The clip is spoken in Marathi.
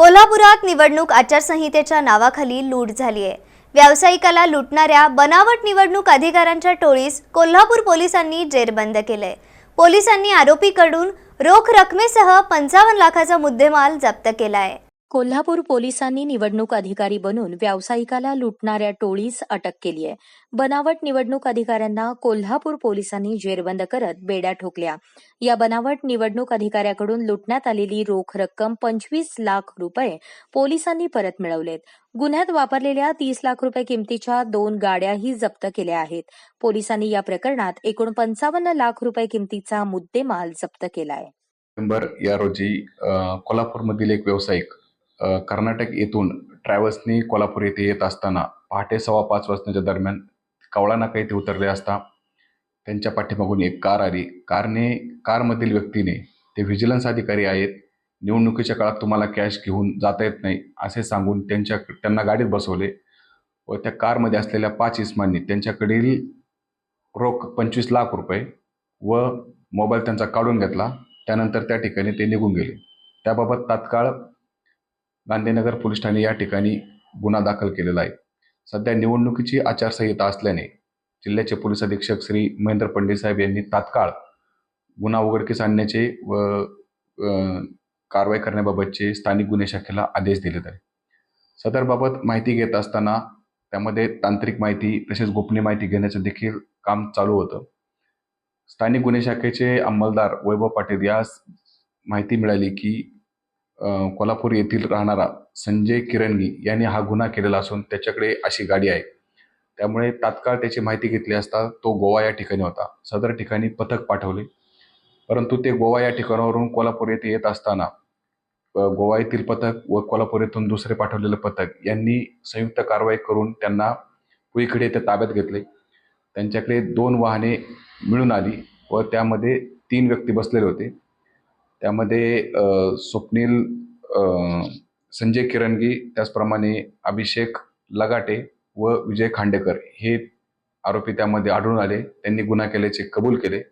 कोल्हापुरात निवडणूक आचारसंहितेच्या नावाखाली लूट झाली आहे. व्यावसायिकाला लुटणाऱ्या बनावट निवडणूक अधिकाऱ्यांच्या टोळीस कोल्हापूर पोलिसांनी जेरबंद केलंय. पोलिसांनी आरोपीकडून रोख रकमेसह पंचावन्न लाखाचा मुद्देमाल जप्त केला आहे कोल्हापूर पोलिसांनी निवडणूक अधिकारी बनून व्यावसायिकाला लुटणाऱ्या टोळीस अटक केली आहे. बनावट निवडणूक अधिकाऱ्यांना कोल्हापूर पोलिसांनी जेरबंद करत बेड्या ठोकल्या. या बनावट निवडणूक अधिकाऱ्याकडून लुटण्यात आलेली रोख रक्कम पंचवीस लाख रुपये पोलिसांनी परत मिळवलेत. गुन्ह्यात वापरलेल्या तीस लाख रुपये किमतीच्या दोन गाड्याही जप्त केल्या आहेत. पोलिसांनी या प्रकरणात एकूण पंचावन्न लाख रुपये किमतीचा मुद्देमाल जप्त केलाय. आहे या रोजी कोल्हापूरमधील एक व्यावसायिक कर्नाटक येथून ट्रॅव्हल्सनी कोल्हापूर येथे येत असताना पहाटे सव्वा पाच वाजण्याच्या दरम्यान कावळा नाका येथे उतरले असता त्यांच्या पाठीमागून एक कार आली. कारने कारमधील व्यक्तीने ते व्हिजिलन्स अधिकारी आहेत. निवडणुकीच्या काळात तुम्हाला कॅश घेऊन जाता येत नाही असे सांगून त्यांच्या त्यांना गाडीत बसवले व त्या कारमध्ये असलेल्या पाच इसमांनी त्यांच्याकडील रोख पंचवीस लाख रुपये व मोबाईल त्यांचा काढून घेतला. त्यानंतर त्या ठिकाणी ते निघून गेले. त्याबाबत तात्काळ गांधीनगर पोलीस ठाणे या ठिकाणी गुन्हा दाखल केलेला आहे. सध्या निवडणुकीची आचारसंहिता असल्याने जिल्ह्याचे पोलीस अधीक्षक श्री महेंद्र पंडित साहेब यांनी तात्काळ गुन्हा उघडकीस आणण्याचे व कारवाई करण्याबाबतचे स्थानिक गुन्हे शाखेला आदेश दिले आहेत सदरबाबत माहिती घेत असताना त्यामध्ये तांत्रिक माहिती तसेच गोपनीय माहिती घेण्याचं देखील काम चालू होतं. स्थानिक गुन्हे शाखेचे अंमलदार वैभव पाटील यास माहिती मिळाली की कोल्हापूर येथील राहणारा संजय किरणगी यांनी हा गुन्हा केलेला असून त्याच्याकडे अशी गाडी आहे. त्यामुळे तात्काळ त्याची माहिती घेतली असता तो गोवा या ठिकाणी होता. सदर ठिकाणी पथक पाठवले. परंतु ते गोवा या ठिकाणावरून कोल्हापूर येथे येत असताना गोवा येथील पथक व कोल्हापूर येथून दुसरे पाठवलेलं पथक यांनी संयुक्त कारवाई करून त्यांना पुईकडे ते ताब्यात घेतले. त्यांच्याकडे दोन वाहने मिळून आली व त्यामध्ये तीन व्यक्ती बसलेले होते. त्यामध्ये स्वप्नील संजय किरणगी त्याचप्रमाणे अभिषेक लगाटे व विजय खांडेकर हे आरोपी त्यामध्ये आढळून आले. त्यांनी गुन्हा केल्याचे कबूल केले.